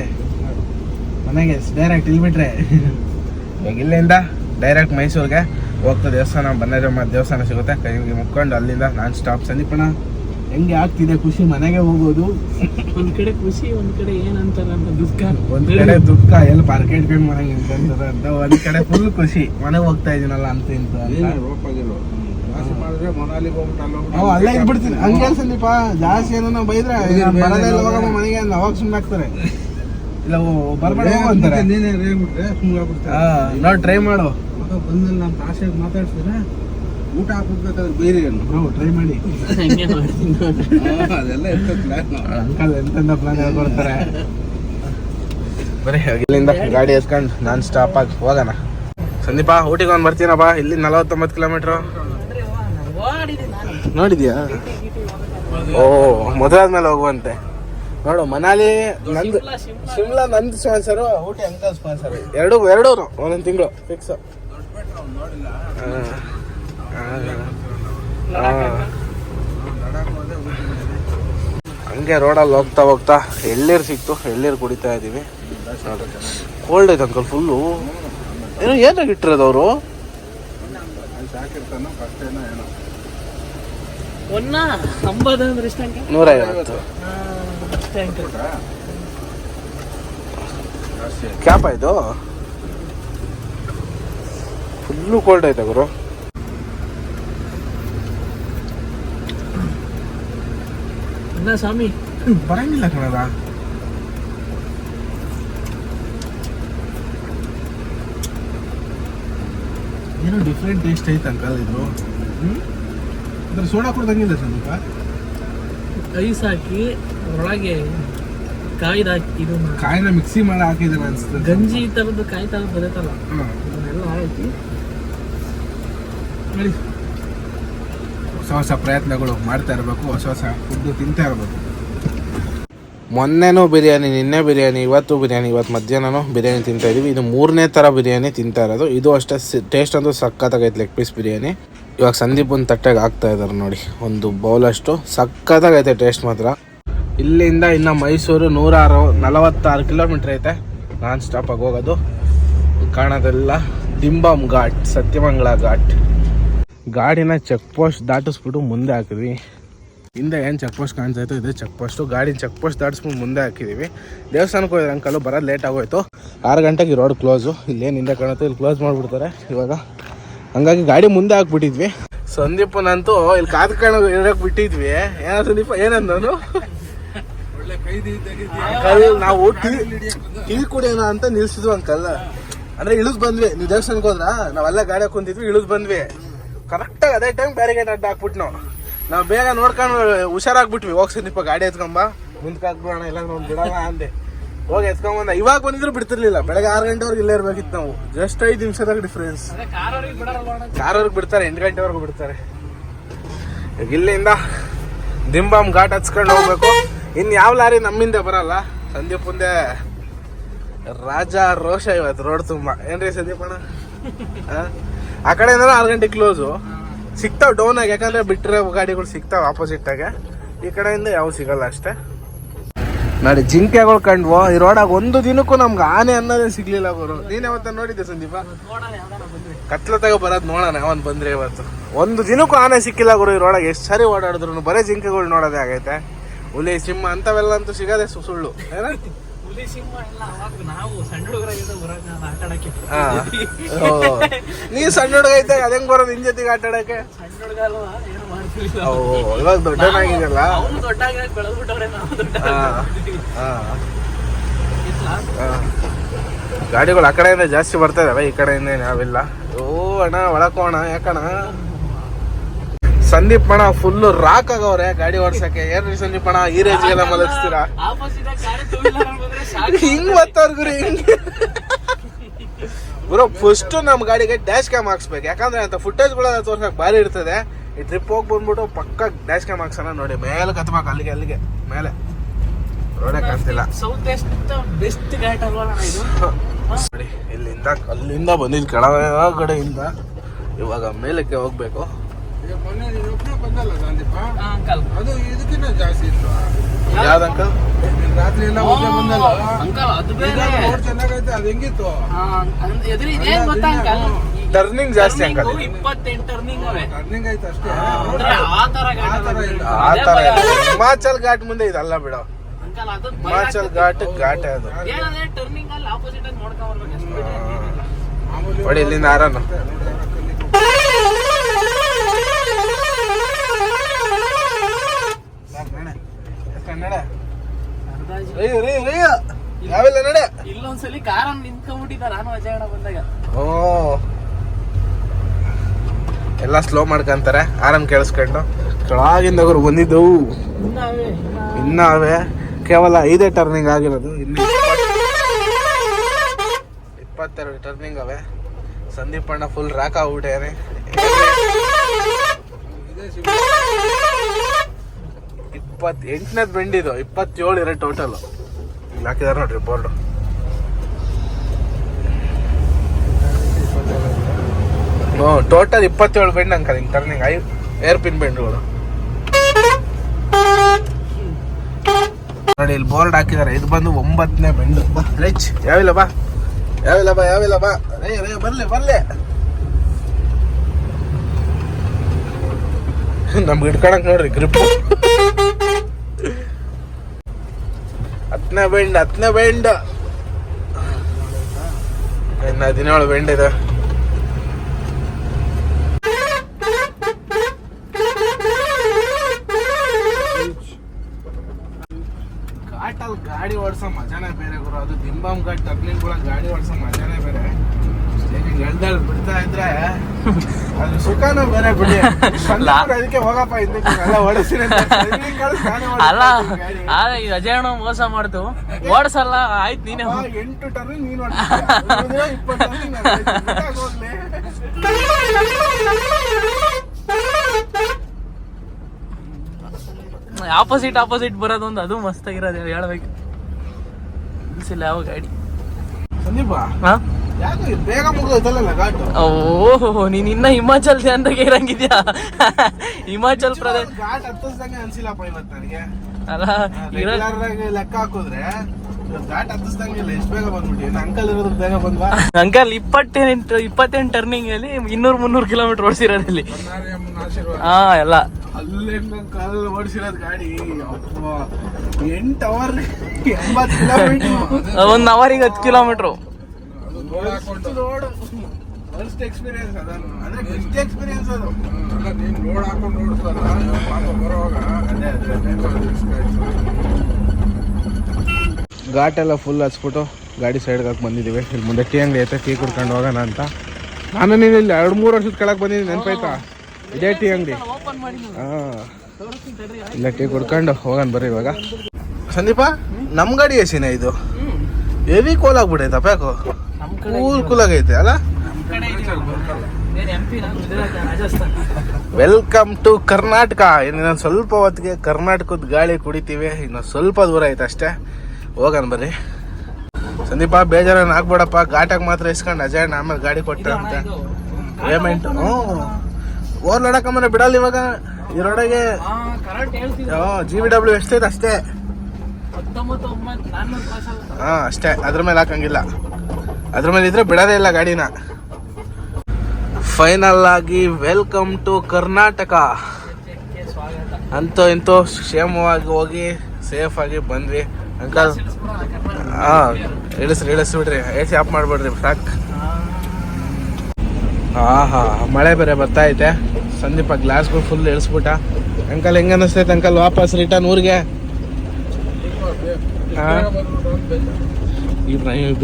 ಮನೆಗೆ ಡೈರೆಕ್ಟ್ ಇಲ್ಲಿ ಬಿಟ್ರೆ ಇವಾಗ ಇಲ್ಲಿಂದ ಡೈರೆಕ್ಟ್ ಮೈಸೂರಿಗೆ. ಹೋಗ್ತಾ ದೇವಸ್ಥಾನ ಬನ್ನರಮ್ಮ ದೇವಸ್ಥಾನ ಸಿಗುತ್ತೆ. ಕೈಗೆ ಮುಕ್ಕೊಂಡು ಅಲ್ಲಿಂದ ನಾನ್ ಸ್ಟಾಪ್ ಸಂದೀಪಣ್ಣ ಹೆಂಗೆ ಆಗ್ತಿದೆ ಖುಷಿ? ಮನೆಗೆ ಹೋಗೋದು? ಒಂದ್ ಕಡೆ ಖುಷಿ ಒಂದ್ ಕಡೆ ಏನಂತಾರೆ ಅಂತ ದುಃಖ. ಒಂದ್ ಕಡೆ ದುಃಖ ಎಲ್ಲಿ ಪಾರ್ಕೆಟ್ ಕೈ ಮನೆಗೆ ಅಂತಂತಾರೆ ಅಂತ ಒಂದ್ ಕಡೆ ಫುಲ್ ಖುಷಿ. ಮನೆಗೆ ಹೋಗ್ತಾ ಇದೀನಲ್ಲ ಅಂತ ಇಂತ ಅಲ್ಲೇ ಇದ್ಬಿಡ್ತೀನಿ. ಹಂಗೆ ಸಂದೀಪ? ಜಾಸ್ತಿ ಏನೋ ಬೈದ್ರೆ ಬರದೇ ಇಲ್ಲ ಹೋಗಮ್ಮ ಮನೆಗೆ ಅಂದ್ರೆ ಅವಾಗ ಸುಮ್ಮನೆ ಆಗ್ತಾರೆ. ಇಲ್ಲ ಓ- ಟ್ರೈ ಹೋಗು ಅಂತಾರೆ ಹಾ, ಅಂತ ಆಸೆ ಮಾತಾಡ್ಸಿದ್ರೆ ಊಟ ಹಾಕ್ಬೇಕಾದ್ರೆ ಬೇರೆ ಏನು ಬ್ರೋ ಟ್ರೈ ಮಾಡಿ. ಅದೆಲ್ಲ ಎಂತ ಪ್ಲಾನ್ ಅಂಕಲ್ ಎಂತೆಂತ ಪ್ಲಾನ್ ಹೇಳ್ಕೊಡ್ತಾರೆ ಬರೀ ಇಲ್ಲಿಂದ ಗಾಡಿ ಎತ್ಕೊಂಡು ನಾನ್ ಸ್ಟಾಪ್ ಆಗಿ ಹೋಗೋಣ. ಸಂದೀಪ ಊಟಿಗೆ ಒಂದು ಬರ್ತೀನಪ್ಪ. ಇಲ್ಲಿ ನಲವತ್ತೊಂಬತ್ತು ಕಿಲೋಮೀಟ್ರು. ನೋಡಿದ್ಯಾ? ಓ ಮೊದಲಾದ್ಮೇಲೆ ಹೋಗುವಂತೆ. ನೋಡು ಮನಾಲಿ ನಂದು ಶಿಮ್ಲಾ, ನಂದು ಸ್ಪಾನ್ಸರು ಊಟಿ ಅಂಕಲ್ ಸ್ಪಾನ್ಸರ್ ಎರಡು ಎರಡೂ ಒಂದೊಂದು ತಿಂಗಳು ಫಿಕ್ಸ್ ಹಂಗೆ ರೋಡಲ್ಲಿ ಹೋಗ್ತಾ ಹೋಗ್ತಾ ಎಳ್ಳೀರು ಸಿಕ್ತು ಎಳ್ಳೀರು ಕುಡಿತಾ ಇದೀವಿ. ಕೋಲ್ಡ್ ಐತೆ ಅಂಕಲ್ ಫುಲ್ಲು ಏನು ಏನಾಗಿ ಇಟ್ಟಿರೋದು ಅವರು? ಕ್ಯಾಪ್ ಫಸ್ಟ್ ಏನೋ ಏನೋ ಒನ್ನ ಅಂಬದು ಅಂದ್ರೆ ಎಷ್ಟು ಅಂಕ ನೂರೈವತ್ತು ಹಾ, ಅಷ್ಟೇ ಅಂಕ ಜಾಸ್ತಿ ಆಯ್ತು ಕ್ಯಾಪ್ ಆಯ್ತು ಫುಲ್ಲು ಕೋಲ್ಡ್ ಆಯ್ತಾ ಗುರು? ಅಣ್ಣ ಸ್ವಾಮಿ. ಬರಂಗಿಲ್ಲ ಕಣದ ಏನೋ ಡಿಫ್ರೆಂಟ್ ಟೇಸ್ಟ್ ಐತೆ ಅಂಕಲ್ ಇದು. ಅಂದ್ರೆ ಸೋಡಾ ಕೊಡ್ದಂಗಿಲ್ಲ ಸ್ವಲ್ಪ? ಐಸ್ ಹಾಕಿ ಒಳಗೆ ಕಾಯ್ದ ಹಾಕಿ ಇದು ಕಾಯಿನ ಮಿಕ್ಸಿ ಮಾಡಿ ಹಾಕಿದ್ರೆ ಅನ್ಸುತ್ತೆ ಗಂಜಿ ತರದ್ದು ಕಾಯಿ ತರ ಬರುತ್ತಲ್ಲ ಅದನ್ನೆಲ್ಲ ಹಾಕಿ ನೋಡಿ ಹೊಸ ಪ್ರಯತ್ನಗಳು ಮಾಡ್ತಾ ಇರಬೇಕು, ಹೊಸ ಹೊಸ ಫುಡ್ ತಿಂತಾ ಇರಬೇಕು. ಮೊನ್ನೆನೂ ಬಿರಿಯಾನಿ, ನಿನ್ನೆ ಬಿರಿಯಾನಿ, ಇವತ್ತು ಬಿರಿಯಾನಿ, ಇವತ್ತು ಮಧ್ಯಾಹ್ನನೂ ಬಿರಿಯಾನಿ ತಿಂತಾ ಇದೀವಿ. ಇದು ಮೂರನೇ ಥರ ಬಿರಿಯಾನಿ ತಿಂತಾ ಇರೋದು. ಇದು ಅಷ್ಟೇ ಟೇಸ್ಟ್ ಅಂತೂ ಸಖತ್ತಾಗೈತೆ ಲೆಗ್ ಪೀಸ್ ಬಿರಿಯಾನಿ. ಇವಾಗ ಸಂದೀಪ್ ಒಂದು ತಟ್ಟೆಗೆ ಹಾಕ್ತಾ ಇದ್ದಾರೆ ನೋಡಿ, ಒಂದು ಬೌಲಷ್ಟು ಸಖತ್ತಾಗೈತೆ ಟೇಸ್ಟ್ ಮಾತ್ರ. ಇಲ್ಲಿಂದ ಇನ್ನು ಮೈಸೂರು ನೂರಾರು, ನಲವತ್ತಾರು ಕಿಲೋಮೀಟ್ರ್ ಐತೆ. ನಾನ್ ಸ್ಟಾಪಾಗಿ ಹೋಗೋದು. ಕಾಣೋದೆಲ್ಲ ದಿಂಬಾಮ್ ಘಾಟ್ ಸತ್ಯಮಂಗಳ ಘಾಟ್. ಗಾಡಿನ ಚೆಕ್ ಪೋಸ್ಟ್ ದಾಟಿಸ್ಬಿಟ್ಟು ಮುಂದೆ ಹಾಕಿದ್ವಿ. ಹಿಂದೆ ಏನು ಚೆಕ್ ಪೋಸ್ಟ್ ಕಾಣಿಸ್ತಾಯಿತ್ತು ಇದೆ ಚೆಕ್ ಪೋಸ್ಟು ಗಾಡಿನ ಚೆಕ್ ಪೋಸ್ಟ್ ದಾಟಿಸ್ಬಿಟ್ಟು ಮುಂದೆ ಹಾಕಿದ್ದೀವಿ ದೇವಸ್ಥಾನಕ್ಕೆ ಹೋದ್ರೆ ಅಂಕಲು ಬರೋದು ಲೇಟ್ ಆಗೋಯ್ತು. ಆರು ಗಂಟೆಗೆ ರೋಡ್ ಕ್ಲೋಸು ಇಲ್ಲೇನು ಹಿಂದೆ ಕಾಣುತ್ತೆ, ಇಲ್ಲಿ ಕ್ಲೋಸ್ ಮಾಡಿಬಿಡ್ತಾರೆ ಇವಾಗ. ಹಂಗಾಗಿ ಗಾಡಿ ಮುಂದೆ ಹಾಕ್ಬಿಟ್ಟಿದ್ವಿ. ಸಂದೀಪನಂತೂ ಇಲ್ಲಿ ಕಾದು ಕಾಣೋ ಇರೋಕೆ ಬಿಟ್ಟಿದ್ವಿ. ಏನ ಸಂದೀಪ ಏನಂದನು ನಾವು ಟೀ ಕುಡಿಯೋಣ ಅಂತ ನಿಲ್ಸಿದ್ವಿ ಅಂಕಲ್ ಅಂದ್ರೆ ಇಳಿದ್ ಬಂದ್ವಿ. ನೀವು ದೇವಸ್ಥಾನಕ್ಕೆ ಹೋದ್ರ? ನಾವೆಲ್ಲ ಗಾಡಿ ಹಾಕೊಂತಿದ್ವಿ ಇಳಿದ್ ಬಂದ್ವಿ. ಕರೆಕ್ಟಾಗಿ ಅದೇ ಟೈಮ್ ಬ್ಯಾರಿಗೇಡ್ ಅಡ್ಡ ಹಾಕ್ಬಿಟ್ಟು ನಾವು ನಾವು ಬೇಗ ನೋಡ್ಕೊಂಡು ಹುಷಾರಾಗ್ಬಿಟ್ವಿ. ಹೋಗಿ ಸಂದೀಪ ಗಾಡಿ ಎತ್ಕೊಂಬ ಮುಂದಕ್ಕೆ ಹಾಕ್ಬಿಡೋಣ ಇಲ್ಲ ನಾವು ಬಿಡೋಣ ಅಂದೆ. ಹೋಗಿ ಎತ್ಕೊಂಬಂದ ಇವಾಗ ಬಂದಿದ್ರು ಬಿಡ್ತಿರ್ಲಿಲ್ಲ. ಬೆಳಗ್ಗೆ ಆರು ಗಂಟೆವರೆಗೆ ಇಲ್ಲೇ ಇರ್ಬೇಕಿತ್ತು ನಾವು. ಜಸ್ಟ್ ಐದು ನಿಮಿಷದಾಗ ಡಿಫ್ರೆನ್ಸ್ ಕಾರವ್ರಿಗೆ ಬಿಡ್ತಾರೆ ಎಂಟು ಗಂಟೆವರೆಗೂ ಬಿಡ್ತಾರೆ. ಈಗ ಇಲ್ಲಿಂದ ದಿಂಬಾಮ್ ಘಾಟ್ ಹಚ್ಕೊಂಡು ಹೋಗ್ಬೇಕು. ಇನ್ ಯಾವ ಲಾರಿ ನಮ್ಮಿಂದ ಬರಲ್ಲ. ಸಂದೀಪ್ ಮುಂದೆ ರಾಜ ರೋಷ ಇವತ್ತು ರೋಡ್ ತುಂಬಾ. ಏನ್ರಿ ಸಂದೀಪ್ ಅಣ್ಣ? ಆ? ಕಡೆ ಏನಾರ ಆರು ಗಂಟೆ ಕ್ಲೋಸು ಸಿಗ್ತಾವ್ ಡೌನ್ ಆಗಿ, ಯಾಕಂದ್ರೆ ಬಿಟ್ಟರೆ ಗಾಡಿಗಳು ಸಿಗ್ತಾವ ಆಪೋಸಿಟ್ ಆಗಿ. ಈ ಕಡೆಯಿಂದ ಯಾವ ಸಿಗಲ್ಲ ಅಷ್ಟೇ. ನೋಡಿ, ಜಿಂಕೆಗಳು ಕಂಡ್ವು ಈ ರೋಡಾಗ ಒಂದು ದಿನಕ್ಕೂ ನಮ್ಗೆ ಆನೆ ಅನ್ನೋದೇ ಸಿಗ್ಲಿಲ್ಲ ಗುರು. ನೀನ್ ಯಾವತ್ತ ನೋಡಿದ್ದೆ ಸಂದೀಪ? ತಗ ಬರೋದ್ ನೋಡೋಣ ಅವನ್ ಬಂದ್ರೆ ಇವತ್ತು. ಒಂದು ದಿನಕ್ಕೂ ಆನೆ ಸಿಕ್ಕಿಲ್ಲ ಗುರು ಈ ರೋಡಾಗ ಎಷ್ಟು ಸಾರಿ ಓಡಾಡಿದ್ರು ಬರೀ ಜಿಂಕೆಗಳು ನೋಡೋದೇ ಆಗೈತೆ. ಹುಲಿ, ಸಿಂಹ, ಅಂತವೆಲ್ಲ ಅಂತೂ ಸಿಗೋದೇ ಸುಳ್ಳು. ಏನ? ಹುಲಿ ಸಿಂಹ ಎಲ್ಲ ಅವಾಗ ನಾವು ಸಣ್ಣ ಹುಡುಗರಾಗಿದ್ದ ಊರಾಗ ನಾನು ಆಟ ಆಡಕ್ಕೆ ನೀ ಸಣ್ಣ ಹುಡುಗ ಐತೆ ಅದ ಹೆಂಗ್ ಬರೋದು ನಿನ್ ಜೊತೆಗೆ ಆಟ ಆಡಕ್ಕೆ ಸಣ್ಣ ಹುಡುಗ ಅಲ್ವಾ? ಏನು ಮಾಡ್ತಿರ್ಲಿಲ್ಲ ಓ ಇವಾಗ ದೊಡ್ಡನಾಗಿದೆಯಲ್ಲ? ಅವನು ದೊಡ್ಡ ಬೆಳೆದ್ಬಿಟ್ಟವ್ರೆ ನಾವು ದೊಡ್ಡ ಹಾ. ಹಾ ಇತ್ಲಾ? ಗಾಡಿಗಳು ಆ ಕಡೆಯಿಂದ ಜಾಸ್ತಿ ಬರ್ತಾ ಇದಾವೆ ಈ ಕಡೆಯಿಂದ ನಾವಿಲ್ಲ ಓ ಅಣ್ಣ ಒಳಕೋಣ ಯಾಕಣ ಸಂದೀಪ್ ಅಣ್ಣ ಫುಲ್ ರಾಕ್ ಆಗವ್ರೆ ಗಾಡಿ ಓಡ್ಸಕ್ಕೆ. ಏನ್ರಿ ಸಂದೀಪ್ ಅಣ್ಣ ಈ ಮಲಗಿಸ್ತೀರಾ? ಅಲ್ಲಿ ಬಂದ್ರೆ ಸಾಕು. ಹಿಂಗ್ ಬರ್ತಾರ ಗುರು, ಹಿಂಗ್. ಬ್ರೋ ಫಸ್ಟ್ ನಮ್ ಗಾಡಿಗೆ ಡ್ಯಾಶ್ ಕ್ಯಾಮ್ ಹಾಕ್ಸ್ಬೇಕು. ಯಾಕಂದ್ರೆ ಅಂತ ಫುಟೇಜ್ಗಳೆಲ್ಲ ತೋರ್ಸಕ್ ಭಾರಿ ಇರ್ತದೆ. ಈ ಟ್ರಿಪ್ ಹೋಗಿ ಬಂದ್ಬಿಟ್ಟು ಪಕ್ಕ ಡ್ಯಾಶ್ ಕ್ಯಾಮ್ ಹಾಕ್ಸೋಣ ನೋಡಿ. ಮೇಲೆ ಕತ್ಬೇಕು, ಅಲ್ಲಿಗೆ ಅಲ್ಲಿಗೆ. ಮೇಲೆ. ರೋಡೇ ಕಾಣ್ತಿಲ್ಲ. ಬೆಸ್ಟ್ ಘಾಟ್ ನೋಡಿ, ಇಲ್ಲಿಂದ, ಅಲ್ಲಿಂದ ಬಂದಿದ್ ಕೆಳಗಡೆಯಿಂದ ಇವಾಗ ಮೇಲಕ್ಕೆ ಹೋಗ್ಬೇಕು. ಈಗ ಮೊನ್ನೆ ನೀನು ಒಬ್ಬನೇ ಬಂದಲ್ಲ ಸಂದೀಪ ಅಂಕಲ್. ಅದು ಇದಕ್ಕಿಂತ ಜಾಸ್ತಿ ಇತ್ತು. ಯಾವ್ದು ಅಂಕಲ್? ನೀನ್ ರಾತ್ರಿ ಎಲ್ಲ ಒಬ್ಬನೇ ಬಂದಲ್ಲ? ಅಂಕಲ್ ಅದು ಈಗ ಬೇರೆ ರೋಡ್ ಚೆನ್ನಾಗೈತೆ ಅದು ಹೆಂಗಿತ್ತು? ಆ, ಅಂದ್- ಎದುರು ಇದೇನ್ ಗೊತ್ತಾ ಅಂಕಲ್? ಟರ್ನಿಂಗ್ ಜಾಸ್ತಿ ಅಂಕಲ್. ಇಪ್ಪತ್ತೆಂಟು ಟರ್ನಿಂಗ್ ಅವೆ. ಐತೆ ಅಷ್ಟೇ. ಅಂದ್ರೆ ಆ ತರ ಆ ತರ ಅಲ್ಲ. ಇಲ್ಲ. ಆ ಅದೇ ತರ ಭಯ. ಇಲ್ಲ. ಹಿಮಾಚಲ್ ಘಾಟ್ ಮುಂದೆ ಇದಲ್ಲ ಬಿಡು. ಅಂಕಲ್ ಅದು ಹಿಮಾಚಲ್. ಘಾಟ್ ಘಾಟ್ ಅದು. ಏನಂದ್ರೆ ಟರ್ನಿಂಗ್ ಅಲ್ಲಿ ಆಪೋಸಿಟ್ ಆಗಿ ನೋಡ್ಕೊಂಡ್ ಬರ್ಬೇಕು ಅಷ್ಟೇ ಮಾಮೂಲಿ ನೋಡಿ ಇಲ್ಲಿಂದ ಆರಾನು ಅಂದಾಜು ಯಾವಿಲ್ಲ ನಡೆ? ಇಲ್ಲೊಂದ್ಸಲಿ ಕಾರನ್ನ ನಿಂತ್ಕೊಂಡ್ಬಿಟ್ಟಿದ್ದ ನಾನು ಅಜಯಣ ಬಂದಾಗ. ಓ. ಎಲ್ಲ ಸ್ಲೋ ಮಾಡ್ಕೊಂತಾರೆ. ಆರಾಮ್ ಕೇಳಿಸ್ಕೊಂಡು. ಕೆಳಗಿಂದ ಅವ್ರು ಬಂದಿದ್ದವು. ಇನ್ನಾವೆ ಇನ್ನ ಇನ್ನ ಕೇವಲ ಐದೇ ಟರ್ನಿಂಗ್ ಆಗಿರೋದು. ಇನ್ನು ಇಪ್ಪತ್ತೆರಡು ಟರ್ನಿಂಗ್ ಅವೆ. ಸಂದೀಪ್ ಅಣ್ಣ ಫುಲ್ ರಾಕ್ ಆಗ್ಬಿಟ್ಟೇನೆ. ಇಪ್ಪತ್ ಎಂಟನೇದು ಬೆಂಡಿದು ಇಪ್ಪತ್ತೇಳು ಇರೋ ಟೋಟಲ್ ಇಲ್ಲಿ ಹಾಕಿದಾರೆ ನೋಡ್ರಿ ಬೋರ್ಡು ಟೋಟಲ್ ಇಪ್ಪತ್ತೇಳು ಬೆಂಡ್ ಅಂಕಲ್, ಹಿಂಗೆ ಟರ್ನಿಂಗ್ ಐ ಏರ್ ಪಿನ್ ಬೆಂಡ್ಗಳು. ನೋಡಿ, ಇಲ್ಲಿ ಬೋರ್ಡ್ ಹಾಕಿದಾರೆ, ಇದು ಬಂದು ಒಂಬತ್ತನೇ ಬೆಂಡು. ಬಾ ಯಾವಿಲ್ಲ ಬಾ. ಯಾವಿಲ್ಲ ಬಾ ಯಾವಿಲ್ಲ ಬಾ. ರೇ ರೇ ಬರ್ಲಿ ಬರ್ಲಿ. ನಮ್ಗೆ ಇಟ್ಕೊಳಕ್ ನೋಡ್ರಿ ಗ್ರಿಪ್ ಹತ್ತನೇ ಬೆಂಡ್ ಹತ್ತನೇ ಬೆಂಡ್. ಇನ್ನು ಹದಿನೇಳು ಬೆಂಡ್ ಇದೆ. ಘಾಟಲ್ಲಿ ಗಾಡಿ ಓಡಿಸೋ ಮಜಾನೇ ಬೇರೆ ಗುರು. ಅದು ದಿಂಬಾಮ್ ಘಾಟ್ ಟರ್ನಿಂಗ್ ಗಾಡಿ ಓಡಿಸೋ ಮಜಾನೇ ಬೇರೆ. ಬಿಡ್ತಾ ಇದ್ರೆ ಅದು ಸುಖನೂ ಬೇರೆ ಬಿಡಿ. ಸಂಜೆ ಅದಕ್ಕೆ ಹೋಗಪ್ಪ ಹಿಂದಕ್ಕೆ ಎಲ್ಲ ಓಡಿಸ್ತೀನಿ ಅಂತ ಇಲ್ಲಿ ಕಳ್ಸಿ ನಾನೇ ಓಡಿಸ್ತೀನಿ ಅಲ್ಲ ಗಾಡಿ. ಆದ್ರೆ ಈ ಅಜಯ್ ಮೋಸ ಮಾಡ್ತು. ಓಡಿಸಲ್ಲ ಆಯ್ತು ನೀನೇ ಆಪೋಸಿಟ್. ಎಂಟು ಟರ್ನ್ ನೀನ್ ಆಪೋಸಿಟ್ ಆಪೋಸಿಟ್ ಬರೋದೊಂದು ಅದು ಮಸ್ತ್ ಆಗಿರೋದು ಹೇಳ್ಬೇಕು. ನಿಲ್ಸಿಲ್ಲ ಯಾವ ಗಾಡಿ. ಸಂದೀಪ? ಹಾ? ಓಹೋ ನೀನ್ ಇನ್ನ ಹಿಮಾಚಲ್ ಜನರಿಗೆ ಇರಂಗಿದ್ಯಾ? ಹಿಮಾಚಲ್ ಪ್ರದೇಶ ಘಾಟ್ ಹತ್ತಿಸ್ದಂಗೆ ಅನ್ಸಿಲ್ಲಪ್ಪ ಇವತ್ತು ನನಗೆ. ಅಲ್ಲ ರೆಗ್ಯುಲರ್ ಲೆಕ್ಕ ಹಾಕಿದ್ರೆ ಅಂಕಲ್ ಇಪ್ಪತ್ತೆಂಟು ಇಪ್ಪತ್ತೆಂಟು ಟರ್ನಿಂಗ್ ಅಲ್ಲಿ ಇನ್ನೂರ್ ಮುನ್ನೂರ್ ಕಿಲೋಮೀಟರ್ ಓಡಿಸಿರೋದಲ್ಲಿ ಹಾ ಎಲ್ಲ. ಒಂದ್ ಅವರಿಗೆ ಹತ್ತು ಕಿಲೋಮೀಟರ್ ಅದು ರೋಡ್ ಹಾಕೊಂಡು ರೋಡ್ ಫಸ್ಟ್ ಎಕ್ಸ್ಪೀರಿಯನ್ಸ್ ಅದನ್ನು ಅಂದ್ರೆ ಬೆಸ್ಟ್ ಎಕ್ಸ್ಪೀರಿಯನ್ಸ್ ಅದು ಅಲ್ಲ ನೀನ್ ರೋಡ್ ಹಾಕೊಂಡು ಓಡಿಸಲ್ಲ ಪಾಪ ಬರೋವಾಗ. ಅದೇ ಘಾಟ್ ಎಲ್ಲ ಫುಲ್ ಹಚ್ಬಿಟ್ಟು ಗಾಡಿ ಸೈಡ್ಗೆ ಹಾಕಿ ಬಂದಿದ್ದೀವಿ ಇಲ್ಲಿ ಮುಂದೆ ಟೀ ಅಂಗಡಿ ಐತೆ ಟೀ ಕುಡ್ಕೊಂಡು ಹೋಗೋಣ ಅಂತ. ನಾನು ನೀನು ಇಲ್ಲಿ ಎರಡು ಮೂರು ವರ್ಷದ ಕೆಳಗೆ ಬಂದಿದ್ದೀನಿ ನೆನಪಾಯ್ತಾ? ಇದೇ ಟೀ ಅಂಗಡಿ. ಹಾಂ. ಇಲ್ಲ ಟೀ ಕುಡ್ಕೊಂಡು ಹೋಗೋಣ ಬರ್ರಿ ಇವಾಗ. ಸಂದೀಪ ನಮ್ಮ ಗಾಡಿ ಎಸಿನ ಇದು? ಹೆವಿ ಕೋಲ್ ಆಗ್ಬಿಟ್ಟೈತಪ್ಪ ಯಾಕೋ? ನಮ್ ಕಡೆ ಕೂಲ್ ಕೂಲ್ ಆಗೈತೆ ಅಲ್ಲ? ವೆಲ್ಕಮ್ ಟು ಕರ್ನಾಟಕ ಇನ್ನೊಂದು ಸ್ವಲ್ಪ ಹೊತ್ತಿಗೆ ಕರ್ನಾಟಕದ ಗಾಳಿ ಕುಡಿತೀವಿ. ಇನ್ನು ಸ್ವಲ್ಪ ದೂರ ಐತೆ ಅಷ್ಟೇ. ಹೋಗನ್ ಬರ್ರಿ. ಸಂದೀಪ ಬೇಜಾರನ್ನ ಆಗ್ಬೇಡಪ್ಪ. ಘಾಟಾಗ ಮಾತ್ರ ಇಸ್ಕೊಂಡು ಅಜಯ್ ಆಮೇಲೆ ಗಾಡಿ ಕೊಟ್ಟ ಅಂತ. ಪೇಮೆಂಟ್ ಓರ್ ಓರ್ಲಾಡಕಂಬನೆ ಬಿಡಲ್ಲ ಇವಾಗ? ಈ ರೋಡಿಗೆ ಹಾ ಕರೆಕ್ಟ್ ಹೇಳ್ತಿದ್ದೆ ಜಿ ಬಿ ಡಬ್ಲ್ಯೂ ಎಷ್ಟೈತೆ ಅಷ್ಟೇ? ಹಾಂ ಅಷ್ಟೇ. ಅದ್ರ ಮೇಲೆ ಹಾಕಂಗಿಲ್ಲ. ಅದ್ರ ಮೇಲೆ ಇದ್ರೆ ಬಿಡೋದೇ ಇಲ್ಲ ಗಾಡಿನ ಫೈನಲ್ ಆಗಿ ವೆಲ್ಕಮ್ ಟು ಕರ್ನಾಟಕ ಅಂತೂ ಇಂತೂ ಕ್ಷೇಮವಾಗಿ ಹೋಗಿ ಸೇಫ್ ಆಗಿ ಬಂದ್ವಿ ಅಂಕಲ್ ಹಾ. ಹಾಂ ಇಳಿಸ್ರಿ, ಇಳಿಸ್ಬಿಡ್ರಿ ಎ ಸಿ ಆಫ್ ಮಾಡ್ಬಿಡ್ರಿ ಫ್ರಾಕ್ ಹಾ. ಆಹಾ, ಮಳೆ ಬೇರೆ ಬರ್ತಾ ಐತೆ ಸಂದೀಪ ಗ್ಲಾಸ್ಗಳು ಫುಲ್ ಇಳಿಸ್ಬಿಟ್ಟ ಅಂಕಲ್ ಹೆಂಗ ಅನಿಸ್ತೈತೆ ಅಂಕಲ್ ವಾಪಸ್ ರಿಟರ್ನ್ ಊರಿಗೆ ಹಾ?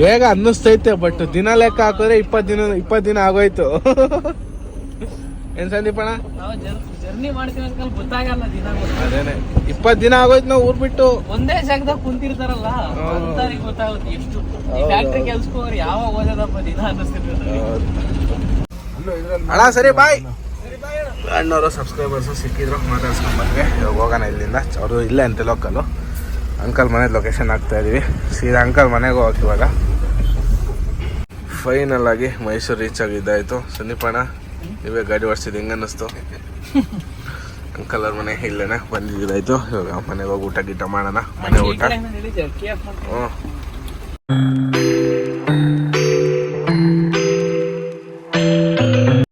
ಬೇಗ ಅನ್ನಿಸ್ತೈತೆ ಬಟ್ ದಿನ ಲೆಕ್ಕ ಹಾಕಿದ್ರೆ ಇಪ್ಪತ್ತು ದಿನ ಇಪ್ಪತ್ತು ದಿನ ಆಗೋಯ್ತು. ಏನ್ ಸಂದೀಪಣ್ಣ ಜರ್ನಿ ಮಾಡ್ತೀವಿ ಗೊತ್ತಾಗಲ್ಲ ದಿನ. ಅದೇನೆ. ಇಪ್ಪತ್ತು ದಿನ ಆಗೋಯ್ತು ನಾವು ಊರ್ ಬಿಟ್ಟು. ಒಂದೇ ಜಾಗದಾಗ ಕುಂತಿರ್ತಾರಲ್ಲ ಅಂತಾರಿಗೆ ಗೊತ್ತಾಗುತ್ತೆ ಎಷ್ಟು. ಈ ಫ್ಯಾಕ್ಟ್ರಿ ಕೆಲ್ಸಕ್ಕೆ ಹೋಗ್ರಿ ಯಾವಾಗ ಓದೋದಪ್ಪ ದಿನ ಅನ್ನಿಸ್ತಿರ್ತದೆ ಅಲ್ಲೂ ಇದ್ರಲ್ಲಿ ಅಣ್ಣ ಸರಿ ಬಾಯ್ ಅಣ್ಣವರು ಸಬ್ಸ್ಕ್ರೈಬರ್ಸು ಸಿಕ್ಕಿದ್ರು ಮಾತಾಡ್ಸ್ಕೊಂಡ್ ಬಂದ್ವಿ. ಇವಾಗ ಹೋಗೋಣ ಇಲ್ಲಿಂದ. ಅವರು ಇಲ್ಲೇ ಅಂತೆ ಲೋಕಲು ಅಂಕಲ್ ಮನೆ ಲೊಕೇಶನ್ ಹಾಕ್ತಾ ಇದೀವಿ. ಸೀದಾ ಅಂಕಲ್ ಮನೆಗೆ ಹೋಗಕ್ಕೆ ಇವಾಗ. ಫೈನಲ್ ಆಗಿ ಮೈಸೂರು ರೀಚ್ ಆಗಿದ್ದಾಯ್ತು ಸುನೀಪಣ್ಣ ನೀವೇ ಗಾಡಿ ಓಡಿಸಿದ್ದು ಹೆಂಗ ಅನ್ನಿಸ್ತು? ಅಂಕಲ್ ಅವ್ರ ಮನೆ ಇಲ್ಲೇನೆ ಬಂದಿದ್ದಾಯ್ತು ಇವಾಗ ಮನೆಗೆ ಹೋಗಿ ಊಟ ಗೀಟ ಮಾಡೋಣ. ಮನೆ ಊಟ. ಹ್ಞೂ